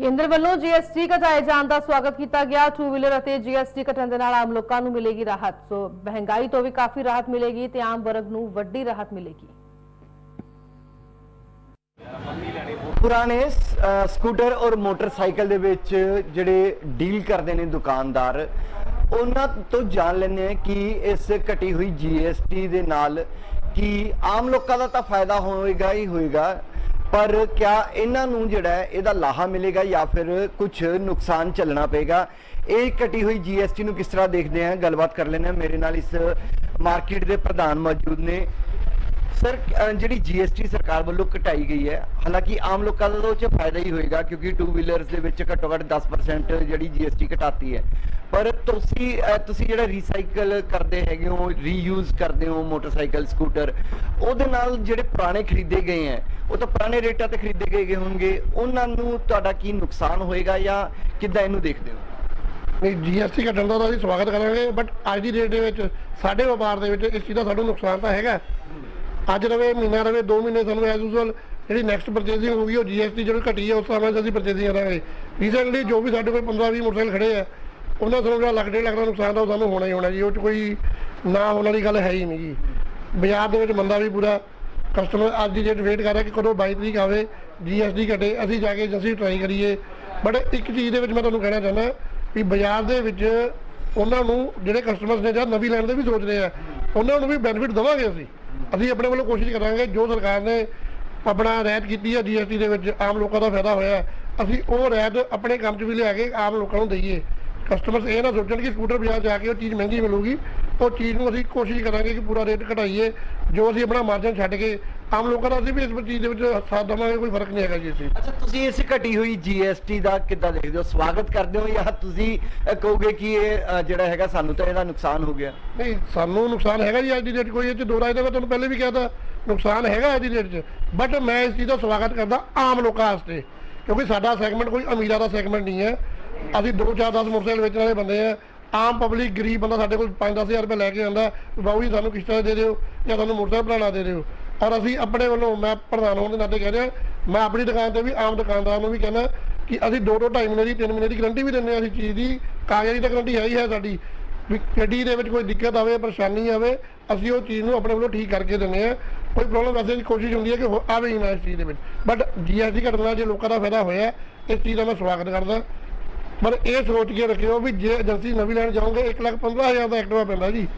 ਕੇਂਦਰ ਵੱਲੋਂ ਜੀਐਸਟੀ ਘਟਾਏ ਜਾਣ ਦਾ ਸਵਾਗਤ ਕੀਤਾ ਗਿਆ। ਟੂ ਵੀਲਰ ਅਤੇ ਜੀਐਸਟੀ ਘਟਣ ਦੇ ਨਾਲ ਆਮ ਲੋਕਾਂ ਨੂੰ ਮਿਲੇਗੀ ਰਾਹਤ। ਸੋ ਮਹਿੰਗਾਈ ਤੋਂ ਵੀ ਕਾਫੀ ਰਾਹਤ ਮਿਲੇਗੀ ਤੇ ਆਮ ਵਰਗ ਨੂੰ ਵੱਡੀ ਰਾਹਤ ਮਿਲੇਗੀ। ਪੁਰਾਣੇ ਸਕੂਟਰ ਔਰ ਮੋਟਰਸਾਈਕਲ ਦੇ ਵਿੱਚ ਜਿਹੜੇ ਡੀਲ ਕਰਦੇ ਨੇ ਦੁਕਾਨਦਾਰ, ਉਹਨਾਂ ਤੋਂ ਜਾਣ ਲੈਂਦੇ ਆ ਕਿ ਇਸ ਘਟੀ ਹੋਈ ਜੀਐਸਟੀ ਦੇ ਨਾਲ ਕਿ ਆਮ ਲੋਕਾਂ ਦਾ ਤਾਂ ਫਾਇਦਾ ਹੋਏਗਾ ਹੀ ਹੋਏਗਾ ਪਰ ਕਿਆ ਇਹਨਾਂ ਨੂੰ ਜਿਹੜਾ ਇਹਦਾ ਲਾਹਾ ਮਿਲੇਗਾ ਜਾਂ ਫਿਰ ਕੁਝ ਨੁਕਸਾਨ ਚੱਲਣਾ ਪਏਗਾ? ਇਹ ਘਟੀ ਹੋਈ ਜੀਐਸਟੀ ਨੂੰ ਕਿਸ ਤਰ੍ਹਾਂ ਦੇਖਦੇ ਆ? ਗੱਲਬਾਤ ਕਰ ਲੈਂਦੇ ਆ। ਮੇਰੇ ਨਾਲ ਇਸ ਮਾਰਕੀਟ ਦੇ ਪ੍ਰਧਾਨ ਮੌਜੂਦ ਨੇ। ਸਰ ਅ, ਜਿਹੜੀ ਜੀਐਸਟੀ ਸਰਕਾਰ ਵੱਲੋਂ ਘਟਾਈ ਗਈ ਹੈ ਹਾਲਾਂਕਿ ਆਮ ਲੋਕਾਂ ਦਾ ਤਾਂ ਉਹ 'ਚ ਫਾਇਦਾ ਹੀ ਹੋਏਗਾ ਕਿਉਂਕਿ ਟੂ ਵੀਲਰਸ ਦੇ ਵਿੱਚ ਘੱਟੋ ਘੱਟ 10% ਜਿਹੜੀ ਜੀਐਸਟੀ ਘਟਾਤੀ ਹੈ। ਪਰ ਤੁਸੀਂ ਤੁਸੀਂ ਜਿਹੜਾ ਰੀਸਾਈਕਲ ਕਰਦੇ ਹੈਗੇ ਹੋ ਰੀਯੂਜ਼ ਕਰਦੇ ਹੋ ਮੋਟਰਸਾਈਕਲ ਸਕੂਟਰ ਉਹਦੇ ਨਾਲ ਜਿਹੜੇ ਪੁਰਾਣੇ ਖਰੀਦੇ ਗਏ ਹੈ ਉਹ ਤਾਂ ਪੁਰਾਣੇ ਰੇਟਾਂ ਤੇ ਖਰੀਦੇ ਗਏ ਹੋਣਗੇ ਉਹਨਾਂ ਨੂੰ ਤੁਹਾਡਾ ਕੀ ਨੁਕਸਾਨ ਹੋਏਗਾ ਜਾਂ ਕਿੱਦਾਂ ਇਹਨੂੰ ਦੇਖਦੇ ਹੋ? ਨਹੀਂ ਜੀਐਸਟੀ ਘਟਣ ਦਾ ਤਾਂ ਅਸੀਂ ਸਵਾਗਤ ਕਰਾਂਗੇ ਬਟ ਅੱਜ ਦੀ ਡੇਟ ਦੇ ਵਿੱਚ ਸਾਡੇ ਵਪਾਰ ਦੇ ਵਿੱਚ ਇਸ ਚੀਜ਼ ਦਾ ਸਾਨੂੰ ਨੁਕਸਾਨ ਤਾਂ ਹੈਗਾ। ਅੱਜ ਰਵੇ, ਮਹੀਨਾ ਰਵੇ 2 ਮਹੀਨੇ ਸਾਨੂੰ ਐਸ ਯੂਜ਼ੁਅਲ ਜਿਹੜੀ ਨੈਕਸਟ ਪਰਚੇਜ਼ਿੰਗ ਹੋਊਗੀ ਉਹ ਜੀਐਸਟੀ ਜਿਹੜੀ ਘਟੀ ਹੈ, ਉਸ ਹਿਸਾਬ ਨਾਲ ਅਸੀਂ ਪਰਚੇਸਿੰਗ ਕਰਾਂਗੇ। ਰੀਸੈਂਟਲੀ ਜੋ ਵੀ ਸਾਡੇ ਕੋਲ 15 20 ਮੋਟਰਸਾਈਕਲ ਖੜੇ ਆ, ਉਹਨਾਂ ਤੋਂ ਜਿਹੜਾ ਲੱਖ, ਡੇਢ ਲੱਖ ਦਾ ਨੁਕਸਾਨ ਆ ਉਹ ਸਾਨੂੰ ਹੋਣਾ ਹੀ ਹੋਣਾ ਜੀ, ਉਹ 'ਚ ਕੋਈ ਨਾ ਹੋਣ ਵਾਲੀ ਗੱਲ ਹੈ ਹੀ ਨਹੀਂ ਜੀ। ਬਾਜ਼ਾਰ ਦੇ ਵਿੱਚ ਮੰਦਾ ਵੀ ਪੂਰਾ ਕਸਟਮਰ ਅੱਜ ਦੀ ਡੇਟ ਵੇਟ ਕਰ ਰਿਹਾ ਕਿ ਕਦੋਂ 22 ਤਰੀਕ ਆਵੇ ਜੀਐਸਟੀ ਘਟੇ, ਅਸੀਂ ਜਾ ਕੇ ਅਸੀਂ ਟਰਾਈ ਕਰੀਏ। ਬਟ ਇੱਕ ਚੀਜ਼ ਦੇ ਵਿੱਚ ਮੈਂ ਤੁਹਾਨੂੰ ਕਹਿਣਾ ਚਾਹੁੰਦਾ ਵੀ ਬਾਜ਼ਾਰ ਦੇ ਵਿੱਚ ਉਹਨਾਂ ਨੂੰ, ਜਿਹੜੇ ਕਸਟਮਰਸ ਨੇ ਜਾਂ ਨਵੀਂ ਲੈਣ ਦੇ ਵੀ ਸੋਚ ਰਹੇ ਆ, ਉਹਨਾਂ ਨੂੰ ਵੀ ਬੈਨੀਫਿਟ ਦੇਵਾਂਗੇ ਅਸੀਂ। ਅਸੀਂ ਆਪਣੇ ਵੱਲੋਂ ਕੋਸ਼ਿਸ਼ ਕਰਾਂਗੇ, ਜੋ ਸਰਕਾਰ ਨੇ ਆਪਣਾ ਰਿਆਇਤ ਕੀਤੀ ਹੈ ਜੀਐਸਟੀ ਦੇ ਵਿੱਚ, ਆਮ ਲੋਕਾਂ ਦਾ ਫਾਇਦਾ ਹੋਇਆ ਅਸੀਂ ਉਹ ਰਿਆਇਤ ਆਪਣੇ ਕੰਮ 'ਚ ਵੀ ਲਿਆ ਕੇ ਆਮ ਲੋਕਾਂ ਨੂੰ ਦਈਏ। ਕਸਟਮਰਸ ਇਹ ਨਾ ਸੋਚਣ ਕਿ ਸਕੂਟਰ ਬਾਜ਼ਾਰ ਜਾ ਕੇ ਉਹ ਚੀਜ਼ ਮਹਿੰਗੀ ਮਿਲੂਗੀ, ਉਹ ਚੀਜ਼ ਨੂੰ ਅਸੀਂ ਕੋਸ਼ਿਸ਼ ਕਰਾਂਗੇ ਕਿ ਪੂਰਾ ਰੇਟ ਘਟਾਈਏ, ਜੋ ਅਸੀਂ ਆਪਣਾ ਮਾਰਜਨ ਛੱਡ ਕੇ ਆਮ ਲੋਕਾਂ ਦਾ ਅਸੀਂ ਵੀ ਇਸ ਚੀਜ਼ ਦੇ ਵਿੱਚ ਸਾਥ ਦੇਵਾਂਗੇ ਕੋਈ ਫ਼ਰਕ ਨਹੀਂ ਹੈਗਾ ਜੀ ਅਸੀਂ। ਅੱਛਾ ਤੁਸੀਂ ਇਸ ਘਟੀ ਹੋਈ ਜੀਐਸਟੀ ਦਾ ਕਿੱਦਾਂ ਦੇਖਦੇ ਹੋ? ਸਵਾਗਤ ਕਰਦੇ ਹੋ ਜਾਂ ਤੁਸੀਂ ਅ, ਕਹੋਗੇ ਕਿ ਇਹ ਅ, ਜਿਹੜਾ ਹੈਗਾ ਸਾਨੂੰ ਤਾਂ ਇਹਦਾ ਨੁਕਸਾਨ ਹੋ ਗਿਆ? ਨਹੀਂ ਸਾਨੂੰ ਨੁਕਸਾਨ ਹੈਗਾ ਜੀ ਅੱਜ ਦੀ ਡੇਟ ਕੋਈ ਇਹ ਚ ਦੋ ਰਾਏ ਦਾ ਮੈਂ ਤੁਹਾਨੂੰ ਪਹਿਲੇ ਵੀ ਕਿਹਾ ਤਾ ਨੁਕਸਾਨ ਹੈਗਾ ਅੱਜ ਦੀ ਡੇਟ 'ਚ। ਬਟ ਮੈਂ ਇਸ ਚੀਜ਼ ਦਾ ਸਵਾਗਤ ਕਰਦਾ ਆਮ ਲੋਕਾਂ ਵਾਸਤੇ ਕਿਉਂਕਿ ਸਾਡਾ ਸੈਗਮੈਂਟ ਕੋਈ ਅਮੀਰਾਂ ਦਾ ਸੈਗਮੈਂਟ ਨਹੀਂ ਹੈ। ਅਸੀਂ 2 4 10 ਮੋਟਰਸਾਈਕਲ ਵੇਚਣ ਵਾਲੇ ਬੰਦੇ ਆ ਆਮ ਪਬਲਿਕ ਗਰੀਬ ਬੰਦਾ ਸਾਡੇ ਕੋਲ 5-10000 ਰੁਪਏ ਲੈ ਕੇ ਆਉਂਦਾ ਬਾਊ ਜੀ ਸਾਨੂੰ ਕਿਸ਼ਤਾਂ ਦੇ ਦਿਓ ਜਾਂ ਤੁਹਾਨੂੰ ਮੋਟਰਸਾਈਕਲ ਬਣਾਉਣਾ ਦੇ ਦਿਓ। ਔਰ ਅਸੀਂ ਆਪਣੇ ਵੱਲੋਂ, ਮੈਂ ਪ੍ਰਧਾਨ ਹੋਣ ਦੇ ਨਾਤੇ ਕਹਿ ਰਿਹਾ, ਮੈਂ ਆਪਣੀ ਦੁਕਾਨ ਤੇ ਵੀ, ਆਮ ਦੁਕਾਨਦਾਰ ਨੂੰ ਵੀ ਕਹਿੰਦਾ ਕਿ ਅਸੀਂ 2 2 2.5 ਮਹੀਨੇ ਦੀ 3 ਮਹੀਨੇ ਦੀ ਗਾਰੰਟੀ ਵੀ ਦਿੰਦੇ ਹਾਂ ਅਸੀਂ ਚੀਜ਼ ਦੀ। ਕਾਗਜ਼ਾਂ ਦੀ ਤਾਂ ਗਾਰੰਟੀ ਹੈ ਹੀ ਹੈ ਸਾਡੀ। ਵੀ ਗੱਡੀ ਦੇ ਵਿੱਚ ਕੋਈ ਦਿੱਕਤ ਆਵੇ, ਪਰੇਸ਼ਾਨੀ ਆਵੇ, ਅਸੀਂ ਉਹ ਚੀਜ਼ ਨੂੰ ਆਪਣੇ ਵੱਲੋਂ ਠੀਕ ਕਰਕੇ ਦਿੰਦੇ ਆ ਕੋਈ ਪ੍ਰੋਬਲਮ ਵੈਸੇ ਦੀ ਕੋਸ਼ਿਸ਼ ਹੁੰਦੀ ਹੈ ਕਿ ਹੋ- ਆਵੇ ਹੀ ਨਾ ਇਸ ਚੀਜ਼ ਦੇ ਵਿੱਚ। ਬਟ ਜੀਐਸਟੀ ਘਟਨਾ ਜੇ ਲੋਕਾਂ ਦਾ ਫਾਇਦਾ ਹੋਇਆ, ਇਸ ਚੀਜ਼ ਦਾ ਮੈਂ ਸਵਾਗਤ ਕਰਦਾ। ਪਰ ਇਹ ਸੋਚ ਕੇ ਰੱਖਿਓ ਵੀ ਜੇ ਏਜੰਸੀ ਨਵੀਂ ਲੈਣ ਜਾਓਗੇ 1 ਲੱਖ 15000 ਦਾ ਐਕਟਿਵਾ ਪੈਂਦਾ ਜੀ।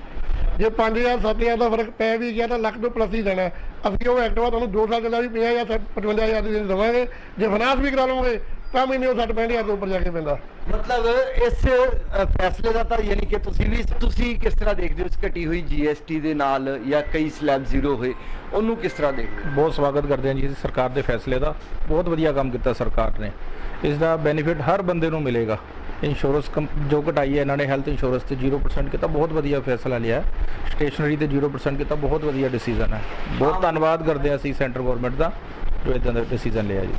ਜੇ 5000 7000 ਦਾ ਫ਼ਰਕ ਪੈ ਵੀ ਗਿਆ ਤਾਂ ਲੱਖ ਤੋਂ ਪਲੱਸ ਹੀ ਦੇਣਾ ਅਸੀਂ ਉਹ ਐਕਟਿਵਾ ਤੁਹਾਨੂੰ 2 ਸਾਲ ਚੱਲਦਾ ਵੀ 50000 55000 ਦੀ ਦੇਵਾਂਗੇ। ਜੇ ਫਾਈਨਾਂਸ ਵੀ ਕਰਾ ਲਓਗੇ ਤਾਂ ਵੀ ਨਹੀਂ ਉਹ 60 65000 ਤੋਂ ਉੱਪਰ ਜਾ ਕੇ ਪੈਂਦਾ। ਮਤਲਬ ਇਸ ਅ, ਫੈਸਲੇ ਦਾ ਤਾਂ ਯਾਨੀ ਕਿ ਤੁਸੀਂ ਵੀ ਤੁਸੀਂ ਕਿਸ ਤਰ੍ਹਾਂ ਦੇਖਦੇ ਹੋ ਇਸ ਘਟੀ ਹੋਈ ਜੀਐਸਟੀ ਦੇ ਨਾਲ ਜਾਂ ਕਈ ਸਲੈਬ ਜ਼ੀਰੋ ਹੋਏ? ਉਹਨੂੰ ਕਿਸ ਤਰ੍ਹਾਂ ਦੇਖਦੇ ਹੋ? ਬਹੁਤ ਸਵਾਗਤ ਕਰਦੇ ਹਾਂ ਜੀ ਇਸ ਸਰਕਾਰ ਦੇ ਫੈਸਲੇ ਦਾ। ਬਹੁਤ ਵਧੀਆ ਕੰਮ ਕੀਤਾ ਸਰਕਾਰ ਨੇ। ਇਸ ਦਾ ਬੈਨੀਫਿਟ ਹਰ ਬੰਦੇ ਨੂੰ ਮਿਲੇਗਾ। ਇੰਸ਼ੋਰੈਂਸ ਕੰਪ- ਜੋ ਘਟਾਈ ਹੈ ਇਹਨਾਂ ਨੇ ਹੈਲਥ ਇੰਸ਼ੋਰੈਂਸ ਤੇ 0% ਕੀਤਾ ਬਹੁਤ ਵਧੀਆ ਫੈਸਲਾ ਲਿਆ ਹੈ। ਸਟੇਸ਼ਨਰੀ ਤੇ 0% ਕੀਤਾ ਬਹੁਤ ਵਧੀਆ ਡਿਸੀਜਨ ਹੈ। ਬਹੁਤ ਧੰਨਵਾਦ ਕਰਦੇ ਹਾਂ ਅਸੀਂ ਸੈਂਟਰ ਗਵਰਨਮੈਂਟ ਦਾ ਜੋ ਇਦਾਂ ਦਾ ਡਿਸੀਜਨ ਲਿਆ ਜੀ।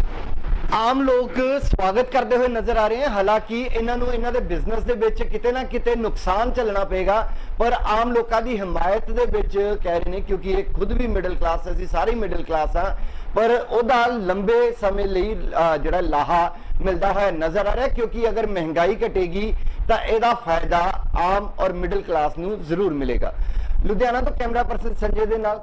ਆਮ ਲੋਕ ਸਵਾਗਤ ਕਰਦੇ ਹੋਏ ਨਜ਼ਰ ਆ ਰਹੇ ਹਨ। ਹਾਲਾਂਕਿ ਇਹਨਾਂ ਨੂੰ ਇਹਨਾਂ ਦੇ ਬਿਜ਼ਨਸ ਦੇ ਵਿੱਚ ਕਿਤੇ ਨਾ ਕਿਤੇ ਨੁਕਸਾਨ ਚੱਲਣਾ ਪਏਗਾ, ਪਰ ਆਮ ਲੋਕਾਂ ਦੀ ਹਿਮਾਇਤ ਦੇ ਵਿੱਚ ਕਹਿ ਰਹੇ ਨੇ ਕਿਉਂਕਿ ਇਹ ਖੁਦ ਵੀ ਮਿਡਲ ਕਲਾਸ ਅਸੀਂ ਸਾਰੇ ਮਿਡਲ ਕਲਾਸ ਆ ਪਰ ਉਹਦਾ ਲੰਬੇ ਸਮੇਂ ਲਈ ਜਿਹੜਾ ਲਾਹਾ ਮਿਲਦਾ ਹੋਇਆ ਨਜ਼ਰ ਆ ਰਿਹਾ, ਕਿਉਂਕਿ ਅਗਰ ਮਹਿੰਗਾਈ ਘਟੇਗੀ ਤਾਂ ਇਹਦਾ ਫਾਇਦਾ ਆਮ ਔਰ ਮਿਡਲ ਕਲਾਸ ਨੂੰ ਜ਼ਰੂਰ ਮਿਲੇਗਾ। ਲੁਧਿਆਣਾ ਤੋਂ ਕੈਮਰਾ ਪਰਸਨ ਸੰਜੇ ਦੇ ਨਾਲ